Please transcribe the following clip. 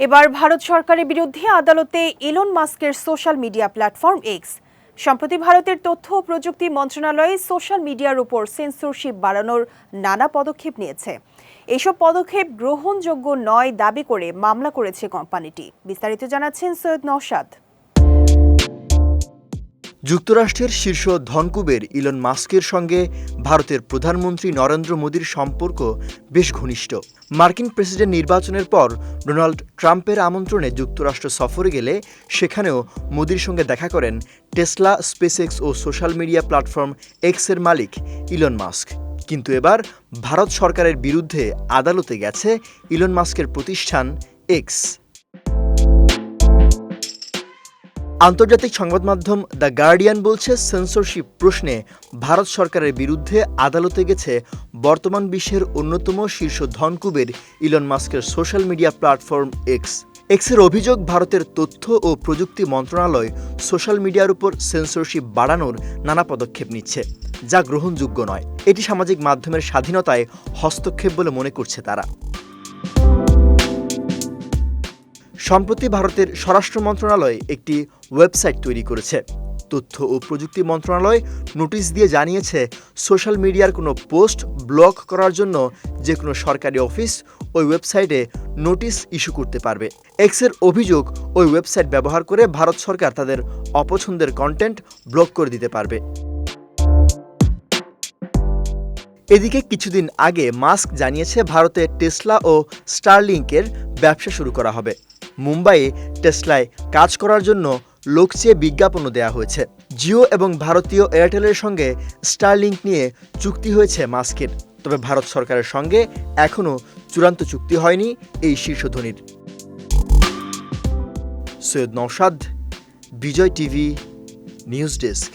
এবার ভারত সরকারের বিরুদ্ধে আদালতে ইলন মাস্কের সোশ্যাল মিডিয়া প্ল্যাটফর্ম এক্স সম্প্রতি ভারতের তথ্য ও প্রযুক্তি মন্ত্রণালয়ে সোশ্যাল মিডিয়ার উপর সেন্সরশিপ বাড়ানোর নানা পদক্ষেপ নিয়েছে। এসব পদক্ষেপ গ্রহণযোগ্য নয় দাবি করে মামলা করেছে কোম্পানিটি। বিস্তারিত জানাচ্ছেন সৈয়দ নওশাদ। যুক্তরাষ্ট্রের শীর্ষ ধনকুবের ইলন মাস্কের সঙ্গে ভারতের প্রধানমন্ত্রী নরেন্দ্র মোদীর সম্পর্ক বেশ ঘনিষ্ঠ। মার্কিন প্রেসিডেন্ট নির্বাচনের পর ডোনাল্ড ট্রাম্পের আমন্ত্রণে যুক্তরাষ্ট্র সফরে গেলে সেখানেও মোদীর সঙ্গে দেখা করেন টেসলা, স্পেসএক্স ও সোশ্যাল মিডিয়া প্ল্যাটফর্ম এক্সের মালিক ইলন মাস্ক। কিন্তু এবার ভারত সরকারের বিরুদ্ধে আদালতে গেছে ইলন মাস্কের প্রতিষ্ঠান এক্স। আন্তর্জাতিক সংবাদ মাধ্যম দ্য গার্ডিয়ান বলছে সেন্সরশিপ প্রশ্নে ভারত সরকারের বিরুদ্ধে আদালতে গেছে বর্তমান বিশ্বের অন্যতম শীর্ষ ধনকুবের ইলন মাস্কের সোশ্যাল মিডিয়া প্ল্যাটফর্ম এক্স এক্সের অভিযোগ, ভারতের তথ্য ও প্রযুক্তি মন্ত্রণালয় সোশ্যাল মিডিয়ার উপর সেন্সরশিপ বাড়ানোর নানা পদক্ষেপ নিচ্ছে, যা গ্রহণযোগ্য নয়। এটি সামাজিক মাধ্যমের স্বাধীনতায় হস্তক্ষেপ বলে মনে করছে তারা। সম্প্রতি ভারতের স্বরাষ্ট্র মন্ত্রণালয় একটি ওয়েবসাইট তৈরি করেছে। তথ্য ও প্রযুক্তি মন্ত্রণালয় নোটিশ দিয়ে জানিয়েছে, সোশ্যাল মিডিয়ার কোনো পোস্ট ব্লক করার জন্য যে কোনো সরকারি অফিস ওই ওয়েবসাইটে নোটিশ ইস্যু করতে পারবে। এক্সের অভিযোগ, ওই ওয়েবসাইট ব্যবহার করে ভারত সরকার তাদের অপছন্দের কন্টেন্ট ব্লক করে দিতে পারবে। এদিকে কিছুদিন আগে মাস্ক জানিয়েছে ভারতে টেসলা ও স্টারলিংকের ব্যবসা শুরু করা হবে। মুম্বাইয়ে টেসলায় কাজ করার জন্য লোক চেয়ে বিজ্ঞাপনও দেওয়া হয়েছে। জিও এবং ভারতীয় এয়ারটেলের সঙ্গে স্টারলিংক নিয়ে চুক্তি হয়েছে মাস্কের। তবে ভারত সরকারের সঙ্গে এখনও চূড়ান্ত চুক্তি হয়নি এই শীর্ষধনীর Syed Naushad, Bijoy TV, news desk.